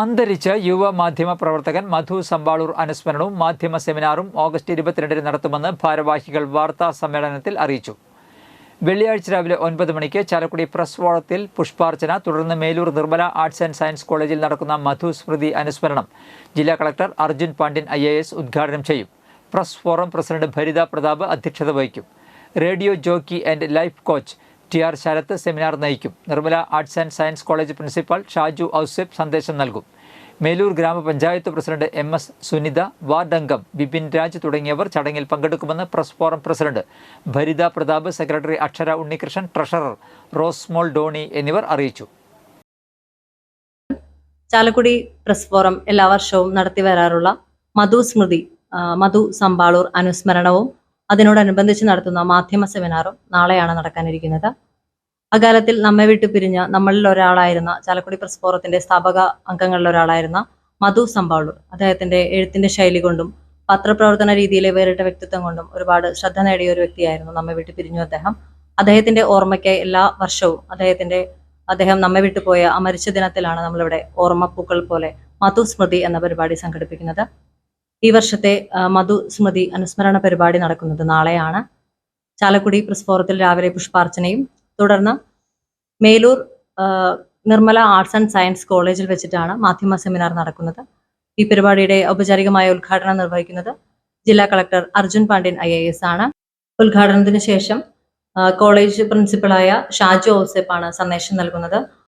അന്തരിച്ച യുവ മാധ്യമ പ്രവർത്തകൻ മധു സമ്പാളൂർ അനുസ്മരണവും മാധ്യമ സെമിനാറും ഓഗസ്റ്റ് ഇരുപത്തിരണ്ടിന് നടത്തുമെന്ന് ഭാരവാഹികൾ വാർത്താ സമ്മേളനത്തിൽ അറിയിച്ചു. വെള്ളിയാഴ്ച രാവിലെ ഒൻപത് മണിക്ക് ചാലക്കുടി പ്രസ് വാളത്തിൽ പുഷ്പാർച്ചന തുടർന്ന് Melur Nirmala Arts and Science കോളേജിൽ നടക്കുന്ന മധു സ്മൃതി അനുസ്മരണം ജില്ലാ കളക്ടർ അർജുൻ പാണ്ഡ്യൻ ഐ ഉദ്ഘാടനം ചെയ്യും. Press forum president Bharitha Prathap അധ്യക്ഷത വഹിക്കും. Radio jockey and life coach T R Sarath seminar നയിക്കും. Nirmala Arts and Science College principal Shaju Ouseph സന്ദേശം നൽകും. മേലൂർ ഗ്രാമപഞ്ചായത്ത് president M S Sunitha ward അംഗം ബിപിൻ രാജ് തുടങ്ങിയവർ ചടങ്ങിൽ പങ്കെടുക്കുമെന്ന് press forum president Bharitha Prathap secretary Akshara Unnikrishnan treasurer Rosemol Doni എന്നിവർ അറിയിച്ചു. ചാലക്കുടി പ്രസ് ഫോറം എല്ലാ വർഷവും നടത്തി വരാറുള്ള മധു സ്മൃതി മധു സമ്പാളൂർ അനുസ്മരണവും അതിനോടനുബന്ധിച്ച് നടത്തുന്ന മാധ്യമ സെമിനാറും നാളെയാണ് നടക്കാനിരിക്കുന്നത്. അകാലത്തിൽ നമ്മെ വിട്ടു പിരിഞ്ഞ നമ്മളിൽ ഒരാളായിരുന്ന ചാലക്കുടി പ്രസ് ഫോറത്തിന്റെ സ്ഥാപക അംഗങ്ങളിൽ ഒരാളായിരുന്ന മധു സമ്പാളൂർ അദ്ദേഹത്തിന്റെ എഴുത്തിന്റെ ശൈലി കൊണ്ടും പത്രപ്രവർത്തന രീതിയിലെ വേറിട്ട വ്യക്തിത്വം കൊണ്ടും ഒരുപാട് ശ്രദ്ധ നേടിയ ഒരു വ്യക്തിയായിരുന്നു നമ്മെ വിട്ടു പിരിഞ്ഞു അദ്ദേഹം. അദ്ദേഹത്തിന്റെ ഓർമ്മയ്ക്കായി എല്ലാ വർഷവും അദ്ദേഹത്തിന്റെ അദ്ദേഹം നമ്മെ വിട്ടുപോയ ആ മരിച്ച ദിനത്തിലാണ് നമ്മളിവിടെ ഓർമ്മപ്പൂക്കൾ പോലെ മധു സ്മൃതി എന്ന പരിപാടി സംഘടിപ്പിക്കുന്നത്. ഈ വർഷത്തെ മധുസ്മൃതി മധു സ്മൃതി അനുസ്മരണ പരിപാടി നടക്കുന്നത് നാളെയാണ്. ചാലക്കുടി പ്രസ് ഫോറത്തിൽ രാവിലെ പുഷ്പാർച്ചനയും തുടർന്ന് Melur Nirmala Arts and Science കോളേജിൽ വെച്ചിട്ടാണ് മാധ്യമ സെമിനാർ നടക്കുന്നത്. ഈ പരിപാടിയുടെ ഔപചാരികമായ ഉദ്ഘാടനം നിർവഹിക്കുന്നത് ജില്ലാ കളക്ടർ അർജുൻ പാണ്ഡ്യൻ ഐ ആണ്. ഉദ്ഘാടനത്തിന് ശേഷം കോളേജ് പ്രിൻസിപ്പളായ ഷാജു ഔസേപ്പാണ് സന്ദേശം നൽകുന്നത്.